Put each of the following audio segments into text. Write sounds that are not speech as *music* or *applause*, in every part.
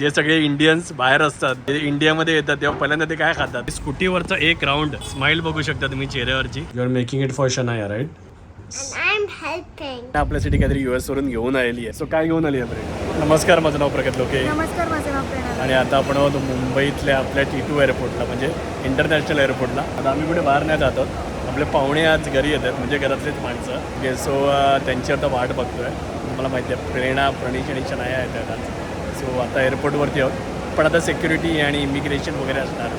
जे सगळे इंडियन्स बाहेर असतात ते इंडियामध्ये येतात तेव्हा पहिल्यांदा ते काय खातात? स्कूटीवरचा एक राऊंड स्माइल बघू शकता तुम्ही चेहऱ्यावरची. You are making it for Shanaya right. आपल्यासाठी काहीतरी युएस वरून घेऊन आलेली आहे. सो काय घेऊन आली आहे नमस्कार माझं नाव प्रगत लोके. नमस्कार माझं नाव प्रेरणा आणि आता आपण आहोत मुंबईतल्या आपल्या टी टू एअरपोर्टला म्हणजे इंटरनॅशनल एअरपोर्टला आता आम्ही कुठे बाहेर नाही जात आहोत. आपले पाहुणे आज घरी येतात म्हणजे घरातलेच माणसं. ओके सो त्यांची आता वाट बघतोय. मला माहिती आहे प्रेरणा प्रणीश आणि शनाया येतात आज. सो आता एअरपोर्टवरती आहोत. पण आता सिक्युरिटी आणि इमिग्रेशन वगैरे असणार.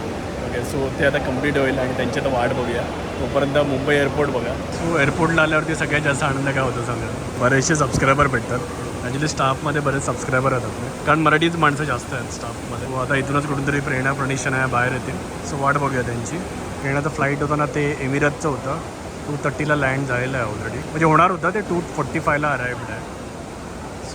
ओके सो ते आता कंप्लीट होईल आणि त्यांची आता वाट बघूया. तोपर्यंत मुंबई एअरपोर्ट बघा. सो एअरपोर्टला आल्यावरती सगळ्यात जास्त आनंद काय होतो सांगा? बरेचसे सबस्क्रायबर भेटतात. ॲक्च्युली स्टाफमध्ये बरेच सबस्क्रायबर येतात. कारण मराठीच माणसं जास्त आहेत स्टाफमध्ये सो आता इथूनच कुठून तरी प्रेरणा प्रणिशन आहे बाहेर येतील. सो वाट बघूया त्यांची. प्रेरणाचं फ्लाईट होतं ना ते एमिरातचं होतं. टू थर्टीला लँड झालेलं आहे ऑलरेडी म्हणजे होणार होतं ते टू फोर्टी फायला अराईव्ड आहे.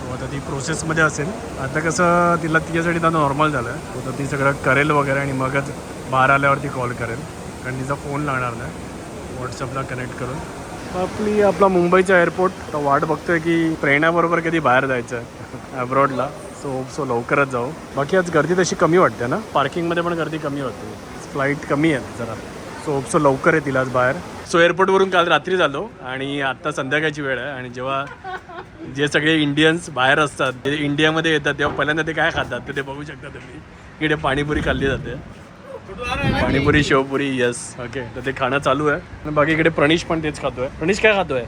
सो आता ती प्रोसेसमध्ये असेल. आता कसं तिला तिच्यासाठी आता नॉर्मल झालं. आहे तर ती सगळं करेल वगैरे आणि मगच बाहेर आल्यावरती कॉल करेल. कारण तिचा फोन लागणार नाही. व्हॉट्सअपला कनेक्ट करून. आपली आपला मुंबईचा एअरपोर्ट तर वाट बघतोय की प्रेरणाबरोबर कधी बाहेर जायचं आहे. अब्रॉडला सो सो लवकरच जाऊ. बाकी आज गर्दी तशी कमी वाटते ना? पार्किंगमध्ये पण गर्दी कमी होते. फ्लाईट कमी आहे जरा. सो सो लवकर येतील आज बाहेर. सो एअरपोर्टवरून काल रात्री झालो. आणि आत्ता संध्याकाळची वेळ आहे. आणि जेव्हा जे सगळे इंडियन्स बाहेर असतात ते इंडियामध्ये येतात तेव्हा पहिल्यांदा ते काय खातात ते ते बघू शकता तुम्ही इकडे पाणीपुरी खाल्ली जाते. पाणीपुरी शेवपुरी यस ओके तर ते खाणं चालू आहे. बाकी इकडे प्रणीश पण तेच खातोय. प्रणीश काय खातोय?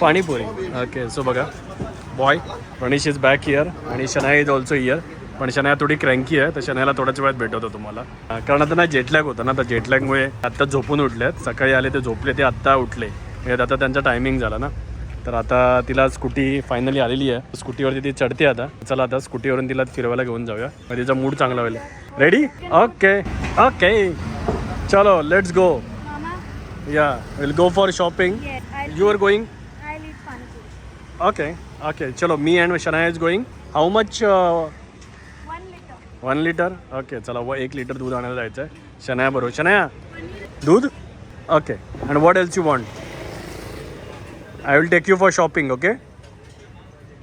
पाणीपुरी. ओके सो बघा. Boy Pranish is back here आणि शनाया इज ऑल्सो इयर पण शनाया थोडी क्रँकी आहे तर शनायाला थोड्याच वेळात भेटवतो तुम्हाला. कारण आता ना जेटलॅग होतं ना तर जेटलॅगमुळे आत्ता झोपून उठलेत. सकाळी आले ते झोपले ते आत्ता उठले. म्हणजे आता त्यांचा टायमिंग झाला ना. तर आता तिला स्कूटी फायनली आलेली आहे. स्कूटीवरती ती चढते आता. चला आता स्कूटीवरून तिला फिरवायला घेऊन जाऊया. मग तिचा मूड चांगला होईल. रेडी ओके ओके चलो let's go yeah will go for shopping you are going okay okay चलो मी and Shanaya is going how much one litre okay चला व एक लिटर दूध आणायला जायचं आहे शनाया बरोबर. शनाया दूध? Okay and what else you want I will take you for shopping okay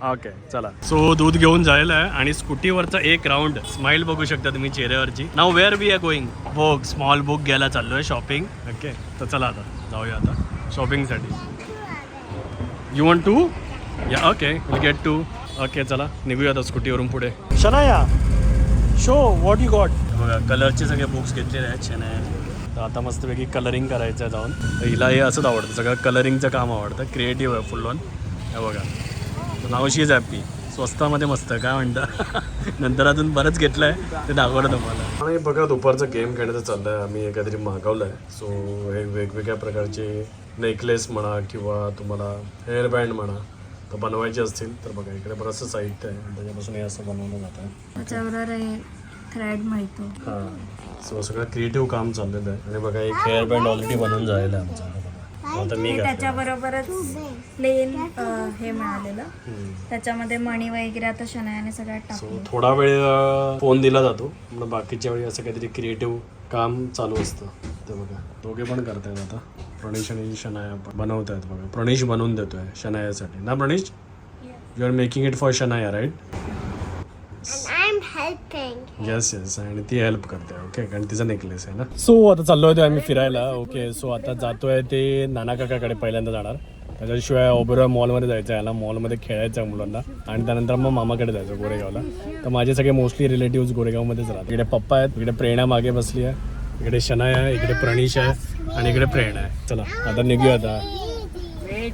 okay चला. सो दूध घेऊन जायला आहे आणि स्कूटीवरचा एक राऊंड स्माइल बघू शकता तुम्ही चेहऱ्यावरची. Now where we are going book small book घ्यायला चाललो आहे शॉपिंग ओके तर चला आता जाऊया आता शॉपिंगसाठी you want to yeah okay will get to okay चला निघूया आता स्कूटीवरून पुढे. Shanaya show what you got बघा कलरचे सगळे बुक्स घेतलेले आहेत शनाया. तर आता मस्तपैकी कलरिंग करायचं आहे जाऊन. तर हिला हे असंच आवडतं सगळं कलरिंगचं काम आवडतं क्रिएटिव्ह आहे फुल ऑन हे बघा. तर नाव शी इज हॅपी स्वस्तामध्ये मस्त आहे, काय म्हणता? *laughs* नंतर अजून बरंच घेतलं आहे ते दाखवलं तुम्हाला. आणि बघा दुपारचं गेम खेळण्याचं चाललं आहे आम्ही काहीतरी मागवलं आहे सो हे वेगवेगळ्या प्रकारचे नेकलेस म्हणा किंवा तुम्हाला हेअर बँड म्हणा तर बनवायचे असतील. तर बघा इकडे बरंचसं साहित्य आहे. त्याच्यापासून हे असं बनवलं जातं त्याच्यावर थ्रेड मिळतो हां. सो सगळं क्रिएटिव्ह काम चाललेलं आहे. आणि बघा एक हेअर बँड ऑलरेडी बनवून झालेलं आहे आमचा. आता मी घातलं त्याच्याबरोबरच प्लेन हे मिळालेलं. त्याच्यामध्ये मणी वगैरे आता शनायाने सगळ्यात सो टाकलं थोडा वेळ फोन दिला जातो. मग बाकीच्या वेळी असं काहीतरी क्रिएटिव्ह काम चालू असतं. ते बघा. दोघे पण करतायत आता. प्रणेश आणि शनाया पण बनवत आहेत बघा. प्रणेश बनवून देतोय शनायासाठी. ना Pranesh? You are making it for Shanaya right. Yes yes आणि ती हेल्प करते. ओके कारण तिचा नेकलेस आहे ना? सो आता चाललो होतो आम्ही फिरायला. ओके सो आता जातोय ते नाना काकाकडे पहिल्यांदा जाणार. त्याच्याशिवाय ओबेरॉय मॉलमध्ये जायचं आहे याला मॉलमध्ये खेळायचं आहे मुलांना. आणि त्यानंतर मग मामाकडे जायचं गोरेगावला. तर माझे सगळे मोस्टली रिलेटिव्ह गोरेगावमध्येच राहतात. इकडे पप्पा आहेत इकडे प्रेरणा मागे बसली आहे. इकडे शनाय आहे इकडे प्रणीश आहे आणि इकडे प्रेरणा आहे. चला आता निघूया आता.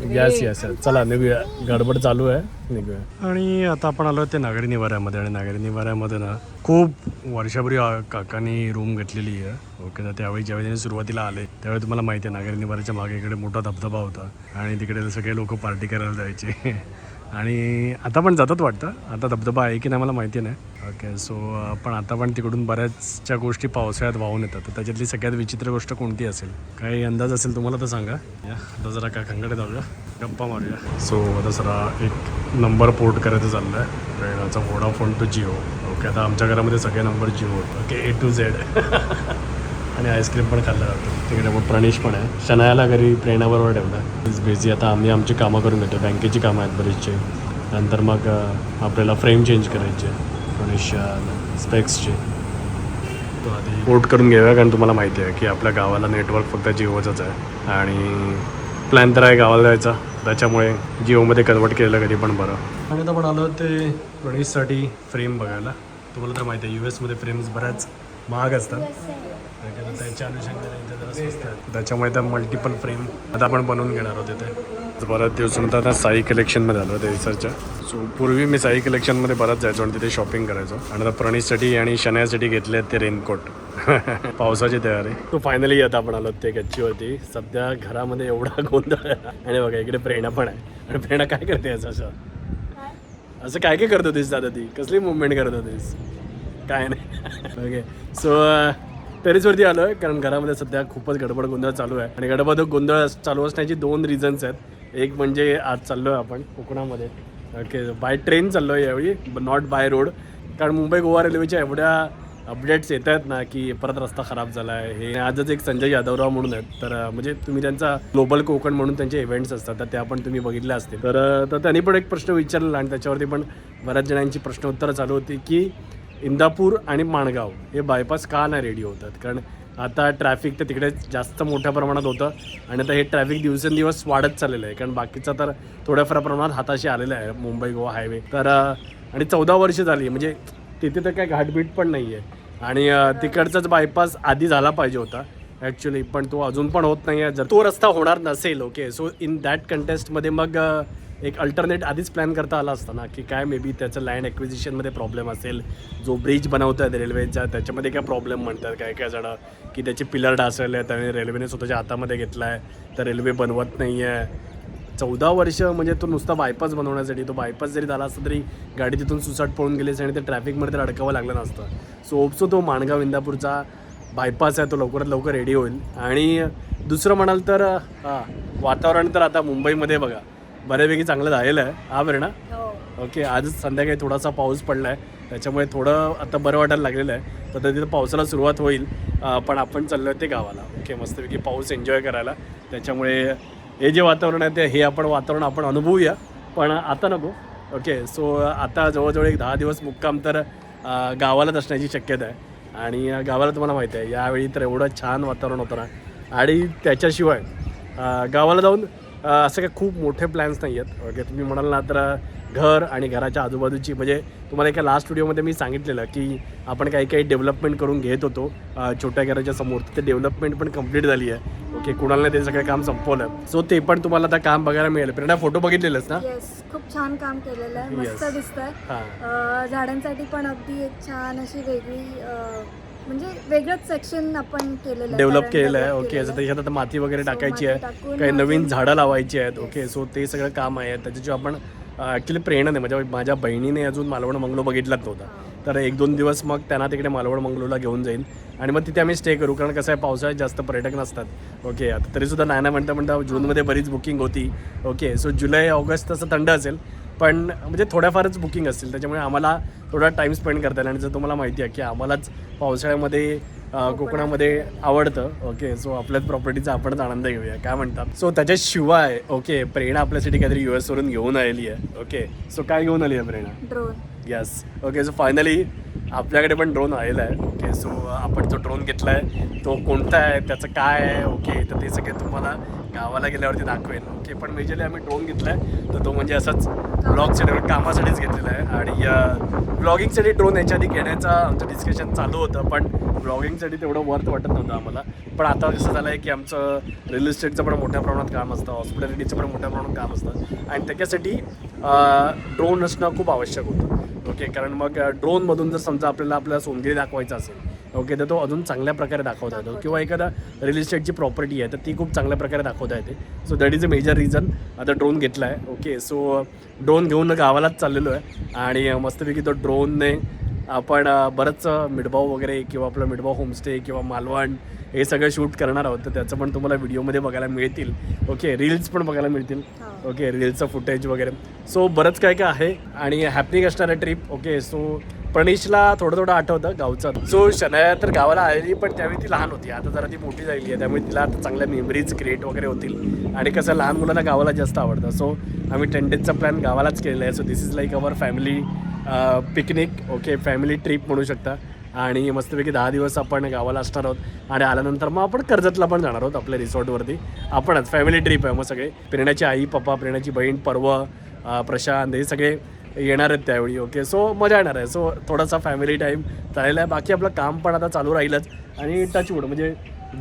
यस यस चला निघूया. गडबड चालू आहे. निघूया. आणि आता आपण आलो ते नागरी निवाऱ्यामध्ये आणि नागरी निवाऱ्यामध्ये ना खूप वर्षापूर्वी काकांनी रूम घेतलेली आहे. ओके तर त्यावेळी ज्यावेळी त्यांनी सुरुवातीला आले त्यावेळी तुम्हाला माहिती आहे नागरी निवाऱ्याच्या मागे इकडे मोठा धबधबा होता. आणि तिकडे सगळे लोक पार्टी करायला जायचे. *laughs* आणि आता पण जातात वाटतं. आता धबधबा आहे की नाही मला माहिती नाही. ओके सो uh, पण आता पण तिकडून बऱ्याचशा गोष्टी पावसाळ्यात वाहून येतात. तर त्याच्यातली सगळ्यात विचित्र गोष्ट कोणती असेल? काही अंदाज असेल तुम्हाला तर सांगा. या आता जरा काय खंगाडे जाऊया. गप्पा मारूया. सो आता जरा एक नंबर पोर्ट करायचं चाललं आहे ट्रेनाचा वोडाफोन टू जिओ ओके आता आमच्या घरामध्ये सगळे number Jio okay A to Z आणि आईस्क्रीम पण खाल्लं जातं. तिकडे मग प्रणेश पण आहे. शनायाला घरी प्रेरणाबरोबर ठेवलं. इज बिझी आता आम्ही आमची कामं करून घेतो. बँकेची कामं आहेत बरीचशी. नंतर मग uh, आपल्याला फ्रेम चेंज करायची आहे. गणेश स्पेक्सचे तो आधी पोर्ट करून घेऊया कारण तुम्हाला माहिती आहे की आपल्या गावाला नेटवर्क फक्त जिओचंच आहे. आणि प्लॅन तर आहे गावाला जायचा. त्याच्यामुळे जिओमध्ये कन्वर्ट केलेलं कधी पण बरं. आणि आता पण आलो ते गणेशसाठी फ्रेम बघायला. तुम्हाला तर माहिती आहे यू एसमध्ये फ्रेम्स बऱ्याच महाग असतात. त्याच्या अनुषंगाने. त्याच्यामुळे त्या मल्टिपल फ्रेम आता आपण बनवून घेणार आहोत इथे. बऱ्याच दिवसानंतर आता साई कलेक्शनमध्ये आलो ते रिसर्चच्या सो पूर्वी मी साई कलेक्शनमध्ये बराच जायचो आणि तिथे शॉपिंग करायचो. आणि आता प्रणीसाठी आणि शनायासाठी घेतले ते रेनकोट *laughs* पावसाची तयारी. तो फायनली आता आपण आलो ते गच्चीवरती. सध्या घरामध्ये एवढा *laughs* गोंधळ आणि बघा इकडे प्रेरणा पण आहे. आणि प्रेरणा काय करते असं असं? असं काय काय करत होतीस दादा ती? कसली मुवमेंट करत होतीस? काय नाही. ओके सो टेरेसवरती आलो आहे कारण घरामध्ये सध्या खूपच गडबड गोंधळ चालू आहे. आणि गडबड गोंधळ चालू असण्याची दोन रिझन्स आहेत. एक म्हणजे आज चाललो आहे आपण कोकणामध्ये. ओके बाय ट्रेन चाललो आहे यावेळी नॉट बाय रोड कारण मुंबई गोवा रेल्वेच्या एवढ्या अपडेट्स येत आहेत ना की परत रस्ता खराब झाला आहे हे आजच एक संजय यादवराव म्हणून आहेत. तर म्हणजे तुम्ही त्यांचा ग्लोबल कोकण म्हणून त्यांचे इव्हेंट्स असतात तर त्या पण तुम्ही बघितल्या असतील. तर तर त्यांनी पण एक प्रश्न विचारला आणि त्याच्यावरती पण बऱ्याच जणांची प्रश्न उत्तरं चालू होती की इंदापूर आणि माणगाव हे बायपास का नाही रेडी होतात? कारण आता ट्रॅफिक तर तिकडे जास्त मोठ्या प्रमाणात होतं. आणि आता हे ट्रॅफिक दिवसेंदिवस वाढत चाललेलं आहे. कारण बाकीचं तर थोड्याफार प्रमाणात हाताशी आलेलं आहे. मुंबई गोवा हायवे तर आणि चौदा वर्ष झाली. म्हणजे तिथे तर काय घाटबीट पण नाही आहे आणि तिकडचाच बायपास आधी झाला पाहिजे होता. ॲक्च्युली पण तो अजून पण होत नाही आहे जर तो रस्ता होणार नसेल ओके सो इन दॅट कंटेस्टमध्ये मग एक अल्टरनेट आधीच प्लॅन करता आला असता ना की काय मे बी त्याचं लँड ॲक्विजिशनमध्ये प्रॉब्लेम असेल जो ब्रिज बनवत आहेत रेल्वेचा त्याच्यामध्ये काय प्रॉब्लेम म्हणतात काय काय जणं की त्याचे पिलर ढासळले आहेत त्याने रेल्वेने स्वतःच्या हातामध्ये घेतला आहे तर रेल्वे बनवत नाही आहे चौदा वर्ष म्हणजे तो नुसता बायपास बनवण्यासाठी तो बायपास जरी झाला असता तरी गाडी तिथून सुसाट पळून गेली आणि ते ट्रॅफिकमध्ये तर अडकावं लागलं नसतं. सो ओपसो तो माणगाव इंदापूरचा बायपास आहे तो लवकरात लवकर रेडी होईल. आणि दुसरं म्हणाल तर हां वातावरण तर आता मुंबईमध्ये बघा. बऱ्यापैकी चांगलं झालेलं आहे. हा बरं ना ओके आजच संध्याकाळी थोडासा पाऊस पडला आहे त्याच्यामुळे थोडं आता बरं वाटायला लागलेलं आहे. तर तिथं पावसाला सुरुवात होईल. पण आपण चाललो आहे ते गावाला. ओके मस्तपैकी पाऊस एन्जॉय करायला. त्याच्यामुळे हे जे वातावरण आहे ते हे आपण वातावरण आपण अनुभवूया. पण आता नको. ओके सो आता जवळजवळ एक दहा दिवस मुक्काम तर गावालाच असण्याची शक्यता आहे. आणि गावाला तुम्हाला माहिती आहे यावेळी तर एवढं छान वातावरण होतं ना. आणि त्याच्याशिवाय गावाला जाऊन असं काही खूप मोठे प्लॅन्स नाही आहेत. ओके तुम्ही म्हणाल ना तर घर आणि घराच्या आजूबाजूची म्हणजे तुम्हाला एका लास्ट व्हिडिओमध्ये मी सांगितलेलं की आपण काही काही डेव्हलपमेंट करून घेत होतो. छोट्या घराच्या समोर ते डेव्हलपमेंट पण कंप्लीट झाली आहे. ओके कुणाला ते सगळं काम संपवलं. सो ते पण तुम्हाला आता काम बघायला मिळेल. प्रेरणा फोटो बघितलेलंच ना? येस खूप छान काम केलेलं आहे. मस्त. दिसतंय. हां. झाडांसाठी पण अगदी एक छान अशी वेगळी म्हणजे वेगळंच सेक्शन आपण केलेलं डेव्हलप केलेलं आहे. ओके त्याच्यात आता माती वगैरे टाकायची आहे काही नवीन झाडं लावायची आहेत ओके सो ते सगळं काम आहे. त्याच्याची आपण ॲक्च्युली प्रेरणा नाही माझ्या माझ्या बहिणीने अजून मालवण मंगलो बघितलाच नव्हता. तर एक दोन दिवस मग त्यांना तिकडे मालवण मंगलोला घेऊन जाईल आणि मग तिथे आम्ही स्टे करू कारण कसं आहे पावसाळ्यात जास्त पर्यटक नसतात. ओके आता तरीसुद्धा नाही ना म्हणता म्हणता जूनमध्ये बरीच बुकिंग होती. ओके सो जुलै ऑगस्ट तसं थंड असेल. पण म्हणजे थोड्याफारच बुकिंग असतील त्याच्यामुळे आम्हाला थोडा टाईम स्पेंड करता येईल. आणि जर तुम्हाला माहिती आहे की आम्हालाच पावसाळ्यामध्ये कोकणामध्ये आवडतं ओके सो आपल्याच प्रॉपर्टीचा आपणच आनंद घेऊया काय म्हणतात? सो त्याच्याशिवाय ओके प्रेरणा आपल्यासाठी काहीतरी यू एसवरून घेऊन आलेली आहे ओके सो काय घेऊन आली आहे Prerna? Drone yes okay so finally आपल्याकडे पण ड्रोन आलेला आहे ओके सो आपण जो ड्रोन घेतला आहे तो कोणता आहे त्याचं काय आहे ओके तर ते सगळे तुम्हाला गावाला गेल्यावरती दाखवेल. ओके पण मेजरली आम्ही ड्रोन घेतला आहे तर तो म्हणजे असंच ब्लॉगसाठी कामासाठीच घेतलेला आहे. आणि ब्लॉगिंगसाठी ड्रोन याच्या आधी घेण्याचा आमचं डिस्कशन चालू होतं पण ब्लॉगिंगसाठी तेवढं वर्थ वाटत नव्हतं आम्हाला. पण आता कसं झालं आहे की आमचं रिअल इस्टेटचं पण मोठ्या प्रमाणात काम असतं हॉस्पिटॅलिटीचं पण मोठ्या प्रमाणात काम असतं. आणि त्याच्यासाठी ड्रोन असणं खूप आवश्यक होतं. ओके कारण मग ड्रोनमधून जर समजा आपल्याला आपल्याला सोनगिरी दाखवायचं असेल ओके तर तो अजून चांगल्या प्रकारे दाखवता येतो. किंवा एखादा रिअल इस्टेटची प्रॉपर्टी आहे तर ती खूप चांगल्या प्रकारे दाखवता येते. So that is a major reason आता ड्रोन घेतला आहे ओके सो ड्रोन घेऊन गावालाच चाललेलो आहे. आणि मस्तपैकी तो ड्रोनने आपण बरंच मिडभाव वगैरे किंवा आपलं मिडभाव होमस्टे किंवा मालवण हे सगळं शूट करणार आहोत. तर त्याचं पण तुम्हाला व्हिडिओमध्ये बघायला मिळतील. ओके रील्स पण बघायला मिळतील. ओके रील्सचं फुटेज वगैरे. सो बरंच काय काय आहे. आणि हॅपनिंग असणार आहे ट्रिप ओके सो प्रणेशला थोडं थोडं आठवतं गावचं. सो शनाया तर गावाला आलेली पण त्यावेळी ती लहान होती. आता जरा ती मोठी झालेली आहे त्यामुळे तिला आता चांगल्या मेमरीज क्रिएट वगैरे होतील. आणि कसं लहान मुलांना गावाला जास्त आवडतं. सो आम्ही टेन डेजचा प्लॅन गावालाच केलेला आहे. So this is like our family picnic okay family trip म्हणू शकता. आणि मस्तपैकी दहा दिवस आपण गावाला असणार आहोत. आणि आल्यानंतर मग आपण कर्जतला पण जाणार आहोत आपल्या रिसॉर्टवरती आपणच फॅमिली ट्रिप आहे मग सगळे. प्रेरणाची आई पप्पा प्रेरणाची बहीण पर्व प्रशांत हे सगळे येणार आहेत त्यावेळी ओके सो मजा येणार आहे. सो थोडासा फॅमिली टाईम चालेला आहे. बाकी आपलं काम पण आता चालू राहीलच. आणि टचवूड म्हणजे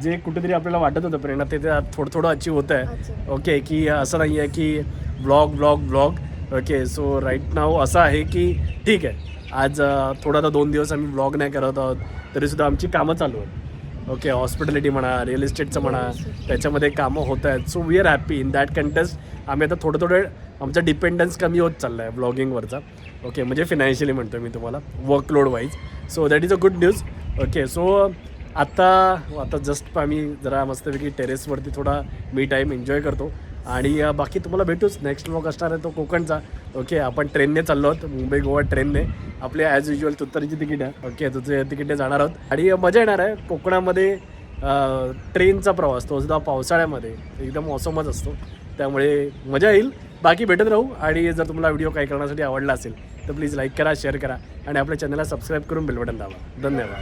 जे कुठेतरी आपल्याला वाटत होतं प्रेरणा ते थोडं थोडं अचीव होतं आहे ओके की असं नाही आहे की blog blog blog okay so right नाव असं आहे की ठीक आहे. आज थोडा आता दोन दिवस आम्ही ब्लॉग नाही करत आहोत तरीसुद्धा आमची कामं चालू आहेत. ओके हॉस्पिटॅलिटी म्हणा रिअल इस्टेटचं म्हणा त्याच्यामध्ये कामं होत आहेत. So we are happy in that contest आम्ही आता थोडं थोडं आमचा डिपेंडन्स कमी होत चालला आहे ब्लॉगिंगवरचा ओके म्हणजे फिनान्शियली म्हणतो मी तुम्हाला workload wise so that is a good news okay so आत्ता आता जस्ट आम्ही जरा मस्तपैकी टेरेसवरती थोडा मी टाईम एन्जॉय करतो. आणि बाकी तुम्हाला भेटूच. नेक्स्ट व्लॉग असणार आहे तो कोकणचा. ओके आपण ट्रेनने चाललो आहोत. मुंबई गोवा ट्रेनने आपले ॲज युजल तुत्तरीची तिकीट आहे. ओके तुझे तिकीटने जाणार आहोत. आणि मजा येणार आहे. कोकणामध्ये ट्रेनचा प्रवास. तो सुद्धा पावसाळ्यामध्ये. एकदम मौसमच असतो. त्यामुळे मजा येईल. बाकी भेटत राहू. आणि जर तुम्हाला व्हिडिओ काही करण्यासाठी आवडला असेल तर प्लीज लाईक करा शेअर करा. आणि आपल्या चॅनलला सबस्क्राईब करून बेल बटन दाबा. धन्यवाद.